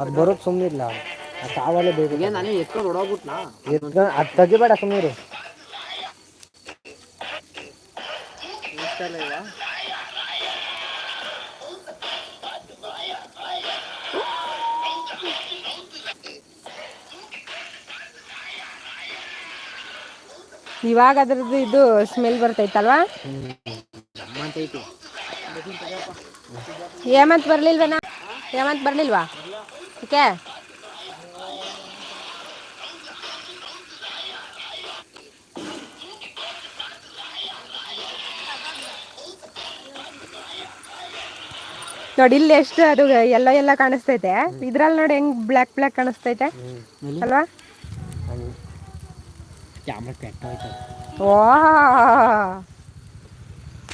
ಅದು ಬರೋದು ಸುಮ್ಮನಿಲ್ಲ ಅದು ಕಾವಲೇ ಬೇಕು. ಈಗ ನಾನು ಎತ್ಕೊಂಡು ಹೊಡೋಗ್ಬಿಟ್ನಾ ಅದು ತೆಗಿಬೇಡ ಇಲ್ಲ ಇವ ಇವಾಗ ಅದ್ರದ್ದು ಇದು ಸ್ಮೆಲ್ ಬರ್ತೈತಲ್ವಾ? ಹೇಮಂತ್ ಬರ್ಲಿಲ್ವನ? ಹೇಮಂತ್ ಬರ್ಲಿಲ್ವಾ? ಓಕೆ ನೋಡಿ ಇಲ್ಲಿ ಎಷ್ಟು ಅದು ಎಲ್ಲೋ ಎಲ್ಲ ಕಾಣಿಸ್ತೈತೆ. ಇದ್ರಲ್ಲಿ ನೋಡಿ ಹೆಂಗ್ ಬ್ಲ್ಯಾಕ್ ಬ್ಲ್ಯಾಕ್ ಕಾಣಿಸ್ತೈತೆ. ಅಲ್ವಾ? ಕ್ಯಾಮ್ರಾ ಕೆಟ್ಟ ಹೋಯ್ತು ಓ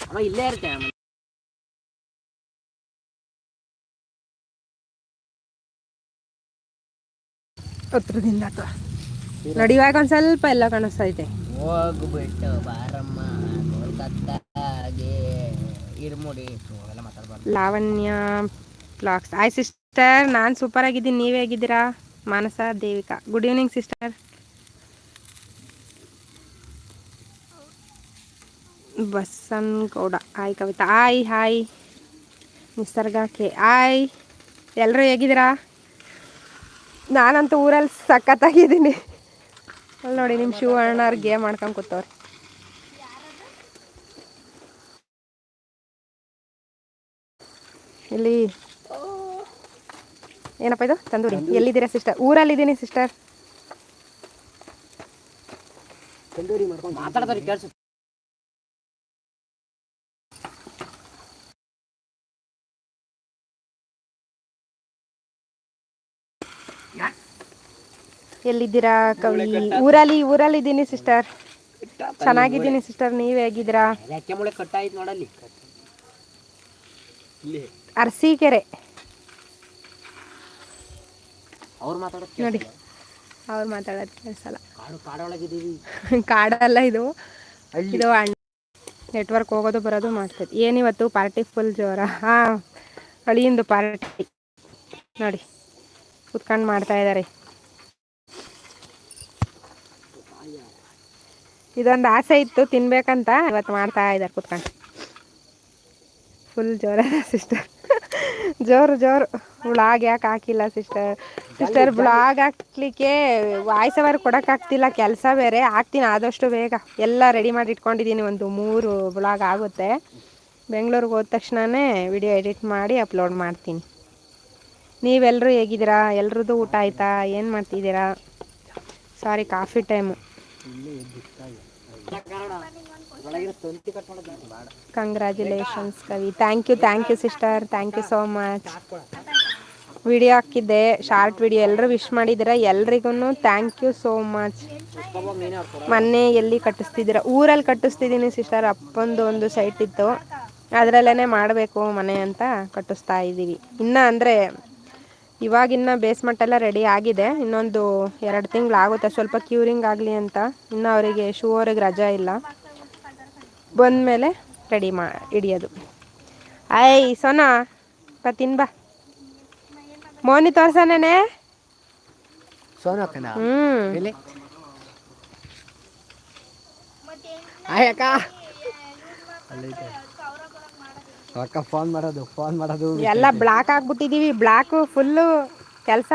ಅವ ಇಲ್ಲೇ ಇರುತ್ತೆ ಹತ್ರದಿಂದ ಅಥವಾ? ನೋಡಿ ಇವಾಗ ಒಂದ್ ಸ್ವಲ್ಪ ಎಲ್ಲ ಕಾಣಿಸ್ತೈತೆ ಹೋಗ್ಬಿಟ್ಟು ಬಾರಮ್ಮ ಕೋಲ್ಕತ್ತಾಗೆ ಇರ್ಮುಡಿ ಅವೆಲ್ಲ ಮಾತಾಡ್ಬಾರ್ದು. ಲಾವಣ್ಯ ಬ್ಲಾಗ್ಸ್ ಆಯ್ ಸಿಸ್ಟರ್ ನಾನು ಸೂಪರ್ ಆಗಿದ್ದೀನಿ. ನೀವೇ ಹೇಗಿದ್ದೀರಾ? Manasa Devika. Good evening sister Basan Gowda hi Kavitha. Hi hi Nisarga K hi ಎಲ್ಲರೂ ಹೇಗಿದ್ದೀರಾ? ನಾನಂತೂ ಊರಲ್ಲಿ ಸಖತ್ತಾಗಿದ್ದೀನಿ. ಅಲ್ಲಿ ನೋಡಿ ನಿಮ್ಮ ಶಿವ ಅಣ್ಣವ್ರು ಗೇಮ್ ಮಾಡ್ಕೊಂಡು ಕೂತವ್ರಿ. ಇಲ್ಲಿ ಏನಪ್ಪ ಇದು? ತಂದೂರಿ. ಎಲ್ಲಿದ್ದೀರಾ ಸಿಸ್ಟರ್ ಊರಲ್ಲಿದ್ದೀನಿ ಸಿಸ್ಟರ್ ಎಲ್ಲಿದ್ದೀರಾ ಕವಿ? ಊರಲ್ಲಿ ಊರಲ್ಲಿದ್ದೀನಿ ಸಿಸ್ಟರ್ ಚೆನ್ನಾಗಿದ್ದೀನಿ ಸಿಸ್ಟರ್ ನೀವು ಹೇಗಿದ್ದೀರಾ? ಅರಸೀಕೆರೆ. ನೋಡಿ ಅವ್ರು ಮಾತಾಡೋದು ಕೇಳಿಸಲ್ಲ. ಕಾಡಲ್ಲ ಇದು. ಇದು ನೆಟ್ವರ್ಕ್ ಹೋಗೋದು ಬರೋದು ಮಾಡ್ತೈತಿ ಏನಿವತ್ತು ಪಾರ್ಟಿ ಫುಲ್ ಜೋರ? ಹಾಂ ಅಳಿಯಿಂದು ಪಾರ್ಟಿ ನೋಡಿ ಕುತ್ಕೊಂಡು ಮಾಡ್ತಾ ಇದ್ದಾರೆ ಇದೊಂದು ಆಸೆ ಇತ್ತು ತಿನ್ಬೇಕಂತ ಇವತ್ತು ಮಾಡ್ತಾ ಇದ್ದಾರೆ ಕುತ್ಕೊಂಡು. ಫುಲ್ ಜೋರ ಸಿಸ್ಟರ್ ಜೋರು ಜೋರು. ಬ್ಲಾಗ್ ಯಾಕೆ ಹಾಕಿಲ್ಲ ಸಿಸ್ಟರ್ ಸಿಸ್ಟರ್ ಬ್ಲಾಗ್ ಹಾಕ್ಲಿಕ್ಕೆ ವಾಯ್ಸ್ ಅವರ್ ಕೊಡೋಕ್ಕಾಗ್ತಿಲ್ಲ ಕೆಲಸ ಬೇರೆ. ಹಾಕ್ತೀನಿ ಆದಷ್ಟು ಬೇಗ. ಎಲ್ಲ ರೆಡಿ ಮಾಡಿ ಇಟ್ಕೊಂಡಿದ್ದೀನಿ ಒಂದು ಮೂರು ಬ್ಲಾಗ್ ಆಗುತ್ತೆ. ಬೆಂಗಳೂರಿಗೆ ಹೋದ ತಕ್ಷಣವೇ ವಿಡಿಯೋ ಎಡಿಟ್ ಮಾಡಿ ಅಪ್ಲೋಡ್ ಮಾಡ್ತೀನಿ. ನೀವೆಲ್ಲರೂ ಹೇಗಿದ್ದೀರಾ? ಎಲ್ರದ್ದು ಊಟ ಆಯಿತಾ? ಏನು ಮಾಡ್ತಿದ್ದೀರಾ? Sorry coffee time congratulations Kavi thank you thank you sister thank you so much video ಹಾಕಿದ್ದೆ ಶಾರ್ಟ್ ವಿಡಿಯೋ ಎಲ್ಲರೂ ವಿಶ್ ಮಾಡಿದ್ದೀರ? ಎಲ್ರಿಗೂ ಥ್ಯಾಂಕ್ ಯು ಸೋ ಮಚ್ ಮೊನ್ನೆ ಎಲ್ಲಿ ಕಟ್ಟಿಸ್ತಿದ್ದೀರ? ಊರಲ್ಲಿ ಕಟ್ಟಿಸ್ತಿದ್ದೀನಿ ಸಿಸ್ಟರ್ ಅಪ್ಪಂದು ಒಂದು ಸೈಟ್ ಇತ್ತು. ಅದರಲ್ಲೇ ಮಾಡಬೇಕು ಮನೆ ಅಂತ ಕಟ್ಟಿಸ್ತಾ ಇದ್ದೀವಿ. ಇನ್ನು ಅಂದರೆ ಇವಾಗಿನ್ನ ಬೇಸ್ಮೆಂಟ್ ಎಲ್ಲ ರೆಡಿ ಆಗಿದೆ. ಇನ್ನೊಂದು ಎರಡು ತಿಂಗಳು ಆಗುತ್ತೆ ಸ್ವಲ್ಪ ಕ್ಯೂರಿಂಗ್ ಆಗಲಿ ಅಂತ. ಇನ್ನು ಅವರಿಗೆ ಶೂ ಅವ್ರಿಗೆ ರಜಾ ಇಲ್ಲ. ಬಂದಮೇಲೆ ರೆಡಿ ಮಾ ಹಿಡಿಯೋದು. ಆಯ್ ಸೋನಾ ಬಾ ತಿನ್ ಬಾ. ಮೋನಿ ತೋರ್ಸನೇನೆ ಸೋನಕ್ಕನ ಹ್ಞೂ ಆಯ್ ಆಯಕ್ಕ ಅಕ್ಕ ಫೋನ್ ಮಾಡೋದು ಫೋನ್ ಮಾಡೋದು. ಎಲ್ಲ ಬ್ಲಾಕ್ ಆಗ್ಬಿಟ್ಟಿದೀವಿ ಬ್ಲಾಕ್ ಫುಲ್ಲು ಕೆಲಸ.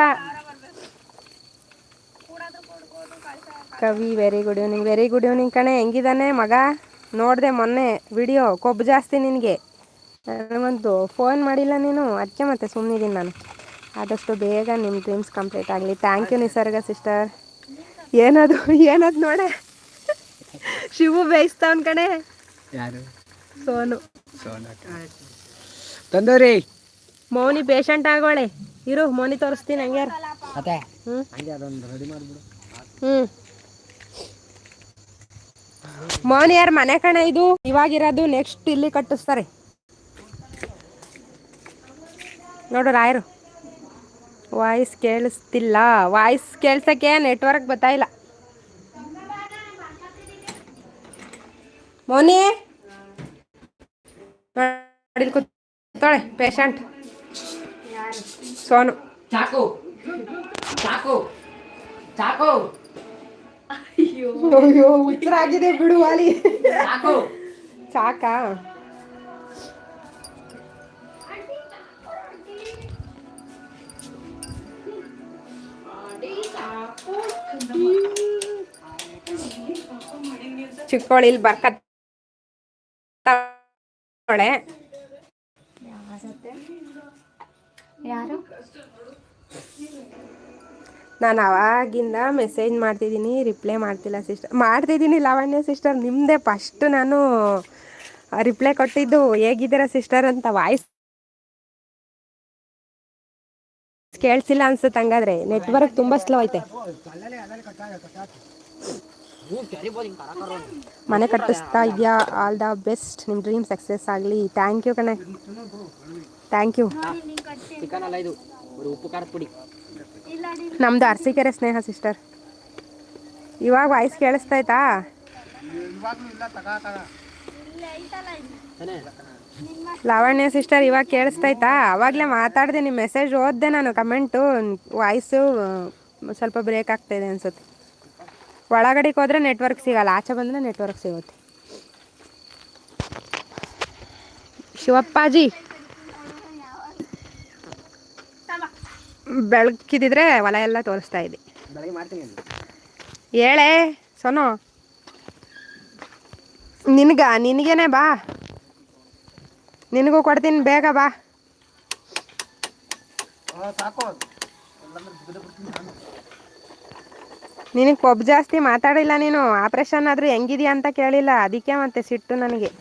Kavi very good evening very good evening ಕಣೆ ಹೆಂಗಿದ್ದಾನೆ ಮಗ? ನೋಡಿದೆ ಮೊನ್ನೆ ವಿಡಿಯೋ ಕೊಬ್ಬು ಜಾಸ್ತಿ ನಿನಗೆ. ನನಗಂತೂ ಫೋನ್ ಮಾಡಿಲ್ಲ ನೀನು ಅದಕ್ಕೆ ಮತ್ತೆ ಸುಮ್ಮನಿದ್ದೀನಿ ನಾನು. ಆದಷ್ಟು ಬೇಗ ನಿಮ್ಮ ಡ್ರೀಮ್ಸ್ ಕಂಪ್ಲೀಟ್ ಆಗಲಿ. ಥ್ಯಾಂಕ್ ಯು ನಿಸರ್ಗ ಸಿಸ್ಟರ್ ಏನದು ಏನದು ನೋಡೆ? ಶಿವು ಬೇಯಿಸ್ತಾವನ್ ಕಣೆ. ಯಾರು? ಸೋನು. ತಂದೂರಿ. ಮೌನಿ ಪೇಷಂಟ್ ಆಗೋಳೆ. ಇರು ಮೌನಿ ತೋರಿಸ್ತೀನಿ ಹಂಗ್ಯಾರ. ಅತ್ತೆ ಹ್ಞೂ ಹಂಗೆ ಅದೊಂದು ರೆಡಿ ಮಾಡಿಬಿಡು. ಹ್ಞೂ ಮೌನಿ ಯಾರ ಮನೆ ಕಣ ಇದು? ಇವಾಗಿರೋದು ನೆಕ್ಸ್ಟ್ ಇಲ್ಲಿ ಕಟ್ಟಿಸ್ತಾರೆ. ನೋಡು ರಾಯರು. ವಾಯ್ಸ್ ಕೇಳಿಸ್ತಿಲ್ಲ. ವಾಯ್ಸ್ ಕೇಳ್ಸಕ್ಕೆ ನೆಟ್ವರ್ಕ್ ಬರ್ತಾ ಇಲ್ಲ. ಮೌನಿ? ನೋಡಿ ಕೂತಾಳೆ ಪೇಷಂಟ್ ಸೋನು. ಚಾಕು. ಚಾಕು. ಚಾಕು. ಅಯ್ಯೋ. ಆಗಿದೆ ಬಿಡು ವಾಲಿ. ಚಾಕು. ಚಾಕಾ? ಚಿಕ್ಕೋಳಿ ಇಲ್ಲಿ ಬರ್ಕತ್ ಯಾರು? ನಾನು ಅವಾಗಿಂದ ಮೆಸೇಜ್ ಮಾಡ್ತಿದ್ದೀನಿ ರಿಪ್ಲೈ ಮಾಡ್ತಿಲ್ಲ ಸಿಸ್ಟರ್ ಮಾಡ್ತಿದ್ದೀನಿ ಲಾವಣ್ಯ ಸಿಸ್ಟರ್ ನಿಮ್ಮದೇ ಫಸ್ಟ್ ನಾನು ರಿಪ್ಲೈ ಕೊಟ್ಟಿದ್ದು ಹೇಗಿದ್ದೀರಾ ಸಿಸ್ಟರ್ ಅಂತ ವಾಯ್ಸ್ ಕೇಳಿಸಿಲ್ಲ ಅನ್ಸುತ್ತೆ ಹಂಗಾದ್ರೆ. ನೆಟ್ವರ್ಕ್ ತುಂಬ ಸ್ಲೋ ಐತೆ. ಮನೆ ಕಟ್ಟಿಸ್ತಾ ಇದೆಯಾ? ಆಲ್ ದ ಬೆಸ್ಟ್ ನಿಮ್ಮ ಡ್ರೀಮ್ ಸಕ್ಸಸ್ ಆಗಲಿ. ಥ್ಯಾಂಕ್ ಯು ಕಣೆ. ಥ್ಯಾಂಕ್ ಯು ನಮ್ದು ಅರಸೀಕೆರೆ ಸ್ನೇಹ ಸಿಸ್ಟರ್ ಇವಾಗ ವಾಯ್ಸ್ ಕೇಳಿಸ್ತಾ ಆಯ್ತಾ ಲಾವಣ್ಯ ಸಿಸ್ಟರ್ ಇವಾಗ ಕೇಳಿಸ್ತಾಯ್ತಾ? ಅವಾಗಲೇ ಮಾತಾಡಿದೆ ನಿಮ್ಮ ಮೆಸೇಜ್ ಓದಿದೆ ನಾನು ಕಮೆಂಟು ವಾಯ್ಸು ಸ್ವಲ್ಪ ಬ್ರೇಕ್ ಆಗ್ತಾಯಿದೆ ಅನ್ಸುತ್ತೆ. ಒಳಗಡೆಗೆ ಹೋದ್ರೆ ನೆಟ್ವರ್ಕ್ ಸಿಗಲ್ಲ ಆಚೆ ಬಂದರೆ ನೆಟ್ವರ್ಕ್ ಸಿಗುತ್ತೆ. ಶಿವಪ್ಪಾಜಿ ಬೆಳಕಿದ್ರೆ ಹೊಲ ಎಲ್ಲ ತೋರಿಸ್ತಾ ಇದೆ. ಹೇಳೆ ಸೊನು ಅಂದೆ. ಹೇಳೇ ಸೋನು. ನಿನಗ ನಿನಗೇನೆ ಬಾ. ನಿನಗೂ ಕೊಡ್ತೀನಿ ಬೇಗ ಬಾ. ನಿನಗೆ ಪಬ್ ಜಾಸ್ತಿ ಮಾತಾಡಿಲ್ಲ ನೀನು? ಆಪ್ರೇಷನ್ ಆದರೂ ಹೆಂಗಿದೆಯಾ ಅಂತ ಕೇಳಿಲ್ಲ. ಅದಕ್ಕೆ ಮತ್ತೆ ಸಿಟ್ಟು ನನಗೆ.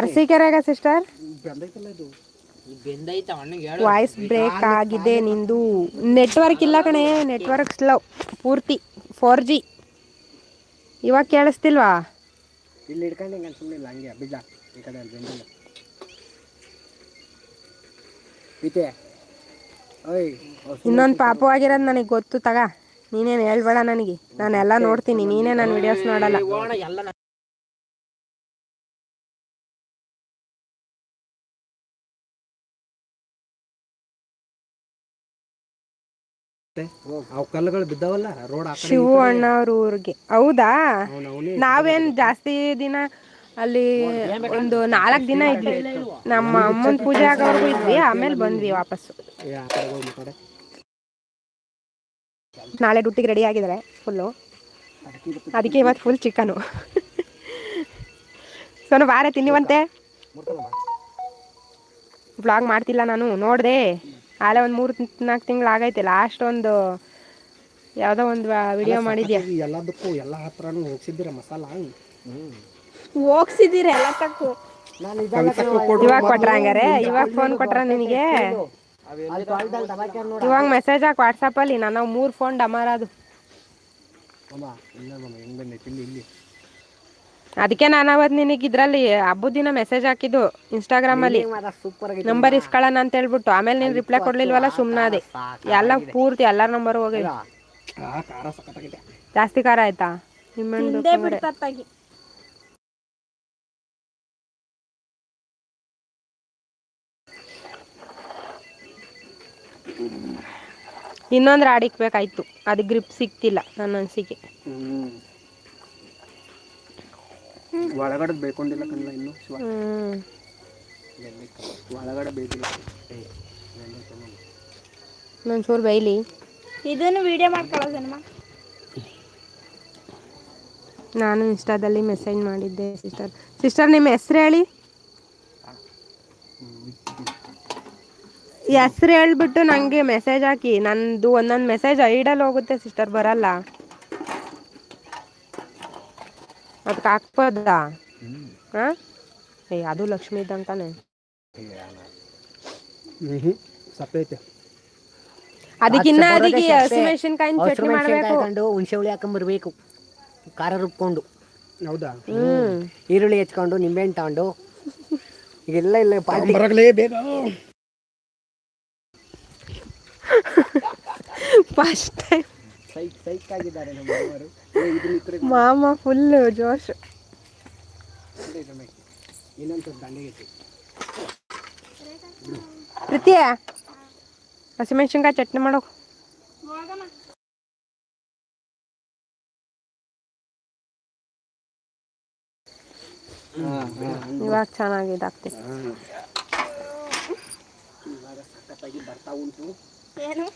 ಅರಸೀಕೆರೆಗ ಸಿಸ್ಟರ್ ಬೆಂದೈತಲ್ಲ ಇದು. ಬೆಂದೈತ ಅಣ್ಣಗೆ ಹೇಳು. ವಾಯ್ಸ್ ಬ್ರೇಕ್ ಆಗಿದೆ ನಿಂದು. ನೆಟ್ವರ್ಕ್ ಇಲ್ಲ ಕಣೆ ನೆಟ್ವರ್ಕ್ ಸ್ಲೋ ಪೂರ್ತಿ. ಫೋರ್ ಜಿ ಇವಾಗ ಕೇಳಿಸ್ತಿಲ್ವಾ? ಇಲ್ಲಿ ಹಿಡ್ಕೊಂಡು ಹಿಂಗೆ ಸುಮ್ಮನೆ ಹಂಗೆ ಬೀಜ ಈ ಕಡೆ ಬೆಂದಿಲ್ಲ ಓಯ್ ಇನ್ನೊಂದು ಪಾಪು ಆಗಿರೋದು ನನಗೆ ಗೊತ್ತು ತಗ. ನೀನೇನು ಹೇಳ್ಬೇಡ ನನಗೆ. ನಾನೆಲ್ಲ ನೋಡ್ತೀನಿ ನೀನೇ ನನ್ನ ವಿಡಿಯೋಸ್ ನೋಡಲ್ಲ. ಕಲ್ಲುಗಳು ಬಿದ್ದಾವಲ್ಲ ರೋಡ್ ಶಿವು ಅಣ್ಣ ಅವ್ರ ಊರಿಗೆ. ಹೌದಾ? ನಾವೇನ್ ಜಾಸ್ತಿ ದಿನ ಅಲ್ಲಿ ಒಂದು ನಾಲ್ಕು ದಿನ ಇದ್ವಿ. ನಮ್ಮ ಅಮ್ಮನ ಪೂಜೆ ಆಗೋವರೆಗೂ ಇದ್ವಿ, ಆಮೇಲೆ ಬಂದ್ವಿ ವಾಪಸ್ಸು. ನಾಳೆ ಡ್ಯೂಟಿಗೆ ರೆಡಿ ಆಗಿದ್ದಾರೆ ಫುಲ್ಲು ಅದಕ್ಕೆ ಇವತ್ತು ಫುಲ್ ಚಿಕನು ಸೋನು, ಬಾರೆ, ತಿನ್ನಿವಂತೆ. ಬ್ಲಾಗ್ ಮಾಡ್ತಿಲ್ಲ ನಾನು, ನೋಡಿದೆ. ಆಲೆ ಒಂದು ಮೂರು ನಾಲ್ಕು ತಿಂಗಳು ಆಗೈತೆ ಲಾಸ್ಟ್ ಒಂದು ಯಾವುದೋ ಒಂದು ವಿಡಿಯೋ ಮಾಡಿದ್ಯಾ? ಎಲ್ಲದಕ್ಕೂ ಎಲ್ಲ ಹತ್ರನೂ ಹೋಗ್ಸಿದ್ದೀರ ಮಸಾಲ. ಹೋಗ್ಸಿದ್ದೀರ ಎಲ್ಲ ತಕ್ಕು. ಇವಾಗ ಕೊಟ್ರ ಹಂಗಾರೆ? ಇವಾಗ ಫೋನ್ ಕೊಟ್ರ ನಿನಗೆ? ಅಲ್ಲಿ ಇವಾಗ ಮೆಸೇಜ್ ಹಾಕಿ ವಾಟ್ಸಪ್ಪಲ್ಲಿ ನಾನು ಮೂರ್ ಫೋನ್ ಡಮಾರ ಅದು ಅದಕ್ಕೆ ನಾನು ಅವತ್ತು ನಿನಗೆ ಇದರಲ್ಲಿ ಹಬ್ಬದ ದಿನ ಮೆಸೇಜ್ ಹಾಕಿದ್ದು ಇನ್ಸ್ಟಾಗ್ರಾಮ್ ಅಲ್ಲಿ. ನಂಬರ್ ಇಸ್ಕೊಳ್ಳೋಣ ಅಂತ ಹೇಳ್ಬಿಟ್ಟು. ಆಮೇಲೆ ನೀನು ರಿಪ್ಲೈ ಕೊಡ್ಲಿಲ್ವಲ್ಲ ಸುಮ್ಮನಾದೆ ಎಲ್ಲ ಪೂರ್ತಿ ಎಲ್ಲರ ನಂಬರ್ ಹೋಗಿದೆ ಜಾಸ್ತಿ ಖಾರ ಆಯ್ತಾ? ನಿಮ್ಮಣ್ಣ ಇನ್ನೊಂದು ರಾಡ್ ಇಕ್ಬೇಕಾಯ್ತು ಅದು ಗ್ರಿಪ್ ಸಿಕ್ತಿಲ್ಲ ನನ್ನ ಅನ್ಸಿಕೆ. ಒಳಗಡೆ ಬೇಕೊಂಡಿಲ್ಲ ಕಣ್ಣ ಇನ್ನು ಒಳಗಡೆ ಬೇಕಿಲ್ಲ. ಒಂಚೂರು ಬೈಲಿ. ಇದನ್ನು ವಿಡಿಯೋ ಮಾಡ್ಕೊಳ್ಳೋ ಸಿನಿಮಾ ನಾನು ಇನ್ಸ್ಟಾದಲ್ಲಿ ಮೆಸೇಜ್ ಮಾಡಿದ್ದೆ ಸಿಸ್ಟರ್ ಸಿಸ್ಟರ್ ನಿಮ್ಮ ಹೆಸ್ರು ಹೇಳಿ? ಹೆಸ್ರು ಹೇಳ್ಬಿಟ್ಟು ನಂಗೆ ಮೆಸೇಜ್ ಹಾಕಿ. ನಂದು ಒಂದೊಂದು ಮೆಸೇಜ್ ಐಡಲ್ ಹೋಗುತ್ತೆ ಸಿಸ್ಟರ್ ಬರಲ್ಲ. ಅದಕ್ಕೆ ಹಾಕ್ಬೋದಾ? ಹಾಂ? ಏ ಅದು ಲಕ್ಷ್ಮಿ ಇದ್ದಂತಾನೆ ಅದಕ್ಕಿನ್ನ ಅದಕ್ಕೆ ಹಸಿಮೆಣಸಿನ್ಕಾಯಿನ ಚಟ್ನಿ ಮಾಡಬೇಕು. ಹಾಕೊಂಡು ಹುಣಸೆ ಹುಳಿ ಹಾಕೊಂಬರ್ಬೇಕು. ಖಾರ ರುಬ್ಕೊಂಡು. ಹೌದಾ? ಹ್ಮ್. ಈರುಳ್ಳಿ ಹೆಚ್ಕೊಂಡು ನಿಂಬೆಹಣ್ಣು ತಗೊಂಡು. ಈಗೆಲ್ಲ ಇಲ್ಲ ಬರಗ್ಲೇ ಬೇಗ. ಫಸ್ಟ್ ಟೈಮ್ ಮಾಮ ಫುಲ್ಲು ಜೋಶ್. ಪ್ರೀತಿಯ? ಹಸಿಮೆಣ್ಸಿನ್ಕಾಯಿ ಚಟ್ನಿ ಮಾಡೋ. ಇವಾಗ ಚೆನ್ನಾಗಿ ಏನು?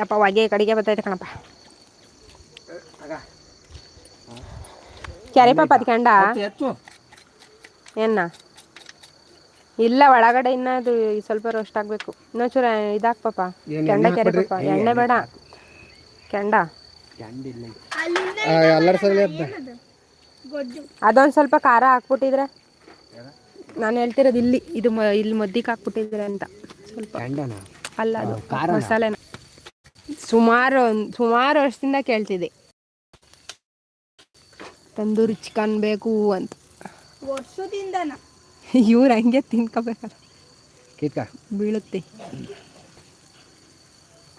ಯಪ್ಪ ಹೊಗೆ ಕಡೆಗೆ ಬರ್ತೈತೆ ಕಣಪ್ಪ. ಕೆರೆ ಪಾಪ ಅದಕ್ಕೆಂಡ ಹೆಚ್ಚು ಏನ? ಇಲ್ಲ ಒಳಗಡೆ ಇನ್ನ ಅದು ಸ್ವಲ್ಪ ರೋಸ್ಟ್ ಆಗಬೇಕು. ಇನ್ನೊಂಚೂರು ಇದಾಕ್ ಪಾಪ. ಕೆಂಡ ಕೆರೆ ಪಾಪ. ಎಣ್ಣೆ ಬೇಡ. ಕೆಂಡ? ಅದೊಂದ್ ಸ್ವಲ್ಪ ಖಾರ ಹಾಕ್ಬಿಟ್ಟಿದ್ರೆ. ನಾನು ಹೇಳ್ತಿರೋದು ಇಲ್ಲಿ. ಇದು ಇಲ್ಲಿ ಮದ್ದಿಗೆ ಹಾಕ್ಬಿಟ್ಟಿದ್ರೆ ಅಂತ. ಸ್ವಲ್ಪ. ಅಲ್ಲ ಅದು ಮಸಾಲೆ ಮಸಾಲೆನ ಸುಮಾರು ಸುಮಾರು ವರ್ಷದಿಂದ ಕೇಳ್ತಿದ್ದೆ. ತಂದೂರಿ ಚಿಕನ್ ಬೇಕು ಅಂತ. ವರ್ಷದಿಂದನ? ಇವ್ರು ಹಂಗೆ ತಿನ್ಕೋಬೇಕಲ್ಲ. ಕಿತ್ಕ ಬೀಳುತ್ತೆ.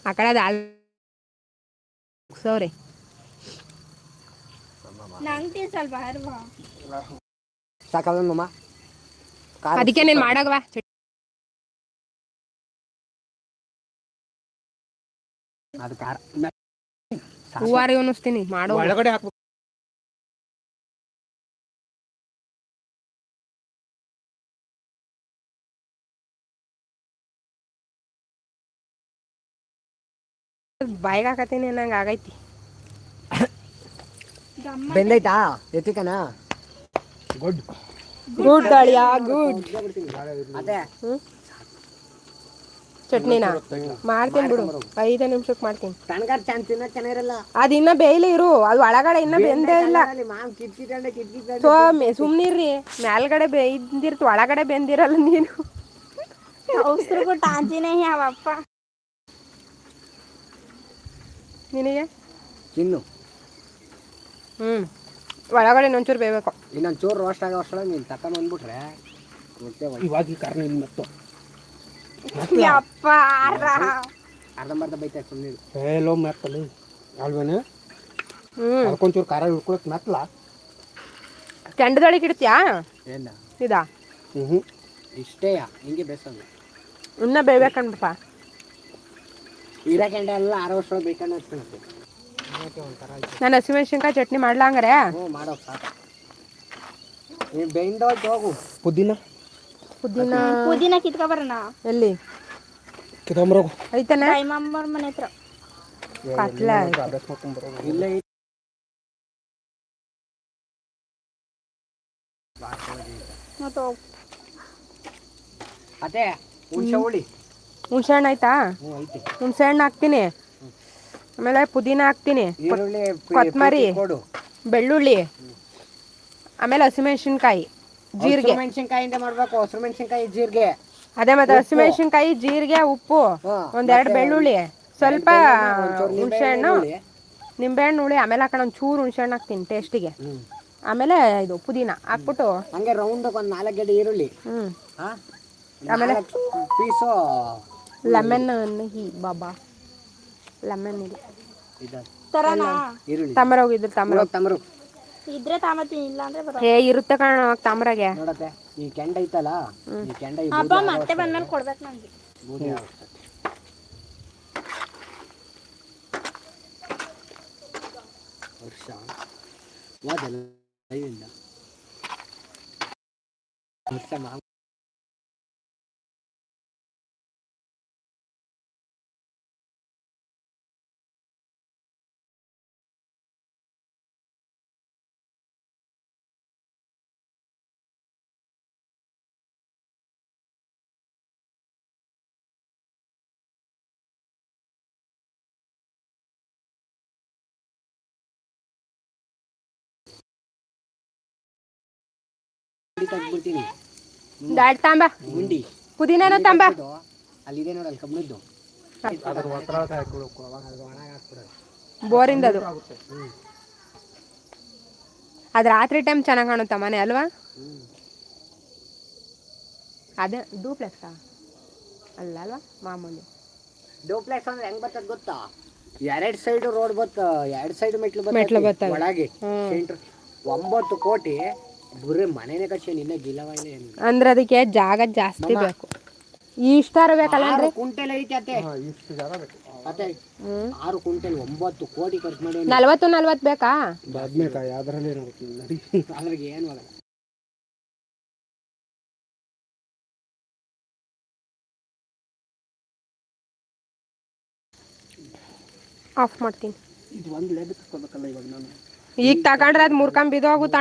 ಆ ಕಡೆ ಅದು ಸೌರೆ. ನಂಗೆ ಸ್ವಲ್ಪ ಖಾರ ಅದಕ್ಕೆ ನೀನು ಮಾಡಾಗವಾ ಅದು ಖಾರ. ಹೂವಾರಿ ಅನ್ನಿಸ್ತೀನಿ ಮಾಡೋ. ಒಳಗಡೆ ಹಾಕ್ಬೇಕು. ಬಾಯಿಗೆ ಹಾಕತ್ತೀನಿ ನಂಗೆ ಆಗೈತಿ. ಬೆಂದೈತಾ? ಎತ್ತಿಕನ? ಗುಡ್. ಗುಡ್ ದಾಳಿಯಾ ಗುಡ್. ಅದೇ. ಚಟ್ನಿನ? ಮಾಡ್ತೀನಿ ಬಿಡು. ಐದು ನಿಮಿಷಕ್ಕೆ ಮಾಡ್ತೀನಿ. ತನಗಾರ ಚಾನ್ಸ್ ಇನ್ನ ಚೆನ್ನಾಗಿರಲ್ಲ. ಅದು ಇನ್ನ ಬೇಯ್ಲಿ ಇರು. ಅದು ಒಳಗಡೆ ಇನ್ನ ಬೆಂದೇ ಇಲ್ಲ. ಮಾಮ್ ಕಿತ್ಕಿಟ್ಟಂಡೆ ಸ್ವಾಮಿ ಸುಮ್ನಿರ್ರಿ. ಮೇಲ್ಗಡೆ ಬೇಯ್ದಿರ್ತ ಒಳಗಡೆ ಬೆಂದಿರಲ್ಲ ನೀನು. ಅವಸರು ಟಾಂಚಿನೇ ಯಾವಪ್ಪ. ನಿನಗೆ? ತಿನ್ನು. ಹ್ಞೂ ಒಳಗಡೆ ಇನ್ನೊಂಚೂರು ಬೇಯಬೇಕು. ಇನ್ನೊಂದು ಚೂರು ರೋಸ್ಟ್ ಆಗೋ ಅಷ್ಟೊಳಗೆ ನೀನು ತಕೊಂಬಂದ್ಬಿಟ್ರೆ ಇವಾಗ ಈ ಕಾರಣ ಇನ್ನು ಮತ್ತು. ಅರ್ಧಂಬರ್ಧ ಬೈತಾ ಸುಮ್ಮನೆ ಹೇಲೋ ಮೆತ್ತಲಿ. ಅಲ್ವೇನು? ಹ್ಞೂ ಅದಕ್ಕೊಂಚೂರು ಖಾರ ಹಿಡ್ಕೊಳಕ್ ಮೆತ್ತಲ? ಕೆಂಡದೊಳಗೆ ಇಡ್ತೀಯಾ? ಏನ? ಇದಾ? ಹ್ಞೂ ಇಷ್ಟೇ ಹಿಂಗೆ ಬೇಸೋದು. ಇನ್ನ ಬೇಯ್ಬೇಕನ್ಬಪ್ಪ ಕೆಂಡ ಎಲ್ಲ ಆರು ವರ್ಷ ಹಚ್ಕೊಳಕ್ಕೆ ಒಂಥರ ನಾನು ಹಸಿಮೆಣ್ಸಿನ್ಕಾಯಿ ಚಟ್ನಿ ಮಾಡ್ಲಾ ಹಂಗಾರೆ? ಹ್ಞೂ ಮಾಡೋ ಸಾಕು. ನೀನು ಹೋಗು. ಪುದೀನ? ಪುದೀನ. ಪುದೀನ ಕಿತ್ಕೊ ಬರೋಣ. ಎಲ್ಲಿ? ಕಿತ್ತಂಬರೋಗು ಐತಾನೆ? ಟೈಮಮ್ಮರ ಮನೆ ಹತ್ರ. ಕತ್ಲ ಇಲ್ಲೇ. ಮತ್ತೆ. ಅದೇ ಹುಣ್ಸೆ ಹುಳಿ. ಹುಣ್ಸೆ ಹಣ್ಣು ಆಯ್ತಾ? ಹುಣಸೆ ಐತಿ. ಹುಣ್ಸೆ ಹಣ್ಣು ಹಾಕ್ತೀನಿ. ಆಮೇಲೆ ಪುದೀನ ಹಾಕ್ತೀನಿ. ಕೊತ್ಮರಿ. ಬೆಳ್ಳುಳ್ಳಿ. ಆಮೇಲೆ ಹಸಿಮೆಣ್ಸಿನ್ಕಾಯಿ. ಜೀರಿಗೆ. ಮೆಣಸಿನ್ಕಾಯಿಂದ ಮಾಡ್ಬೇಕು ಹಸಿರು ಮೆಣಸಿನ್ಕಾಯಿ ಜೀರಿಗೆ. ಅದೇ ಮತ್ತೆ ಹಸಿಮೆಣಸಿನ್ಕಾಯಿ ಜೀರಿಗೆ ಉಪ್ಪು. ಒಂದೆರಡು ಬೆಳ್ಳುಳ್ಳಿ. ಸ್ವಲ್ಪ ಹುಣಸೆಹಣ್ಣು. ನಿಂಬೆಹಣ್ಣು ಹುಳಿ ಆಮೇಲೆ ಹಾಕೊಂಡು ಒಂದು ಚೂರು ಹುಣಸೆಹಣ್ಣು ಹಾಕ್ತೀನಿ ಟೇಸ್ಟಿಗೆ ಆಮೇಲೆ ಇದು ಪುದೀನ ಹಾಕ್ಬಿಟ್ಟು. ಹಂಗೆ ರೌಂಡ್ ಒಂದು ನಾಲ್ಕು ಗಡ್ಡೆ ಈರುಳ್ಳಿ. ಆಮೇಲೆ? ಪೀಸು ಲೆಮನ್ ಹಿ ಬಾಬಾ. ಲೆಮನ್ ಇದೆ. ಇದ ತರನಾ? ಈರುಳ್ಳಿ. ಇದ್ರೆ ತಾಮತೀನಿ ಇಲ್ಲ ಅಂದ್ರೆ ಬರೋ ಏ ಇರುತ್ತೆ ಕಣ ತಾಮ್ರಾಗೆ. ನೋಡತ್ತೆ ಈ ಕೆಂಡ ಐತಲ್ಲ ಈ ಕೆಂಡ ಈ ಅಪ್ಪ ಮತ್ತೆ ಬಂದ್ಮೇಲೆ ಕೊಡ್ಬೇಕು ನನಗೆ ಬೂದಿ ಆಗುತ್ತೆ. ವರ್ಷ ವಾದಲ್ಲ ಐದಿಂದ ವರ್ಷ ಮಾ ತೆಗ್ದ್ಬಿಡ್ತೀನಿ. ದಾಡ್ ತಾಂಬ. ಗುಂಡಿ. ಪುದೀನನೂ ತಾಂಬ. ಕಬ್ಬಣದ್ದು. ಹಾಕ್ಬಿಡೋದು. ಬೋರಿಂದ ಅದು. ಅದು ರಾತ್ರಿ ಟೈಮ್ ಚೆನ್ನಾಗಿ ಕಾಣುತ್ತಾ ಮನೆ ಅಲ್ವಾ? ಅದೇ ಡೂಪ್ಲೆಕ್ಸಾ ಅಲ್ಲ ಅಲ್ವಾ ಮಾಮೂಲಿ. ಡೂಪ್ಲೆಕ್ಸ್ ಅಂದ್ರೆ ಹೆಂಗ್ ಬರ್ತದ ಗೊತ್ತಾ? ಎರಡ್ ಸೈಡ್ ರೋಡ್ ಬತ್ತ ಎರಡ್ ಸೈಡ್ ಮೆಟ್ಲು ಮೆಟ್ಲು. ಒಳಗೆ. ಒಂಬತ್ತು ಕೋಟಿ ಅಂದ್ರೆ ಅದಕ್ಕೆ ಜಾಗ ಜಾಸ್ತಿ ಬೇಕು. ಇಷ್ಟರ ಬೇಕಲ್ಲ ಆರು ಕುಂಟೆಲ್ ಐತೆ ಅತ್ತೆ. ಅತ್ತೆ ಹ್ಮ್. ಆರು ಕುಂಟೆಲ್ ಒಂಬತ್ತು ಕೋಟಿ ಖರ್ಚು ಮಾಡಿ ನಲ್ವತ್ತು ನಲ್ವತ್ತು ಬೇಕಾ? ಬದ್ನೆಕಾಯಿ ಅದರಲ್ಲಿ ನಡಿ. ಅದ್ರಾಗೆ ಏನು ಆಗಲ್ಲ ಆಫ್ ಮಾಡ್ತೀನಿ. ಇದು ಒಂದು ಲೆಕ್ಕ ತಗೋಬೇಕಲ್ಲ ಇವಾಗ ನಾನು. ಈಗ ತಗೊಂಡ್ರೆ ಅದು ಮುರ್ಕೊಂಡ್ ಬಿದ್ದೋಗುತ್ತ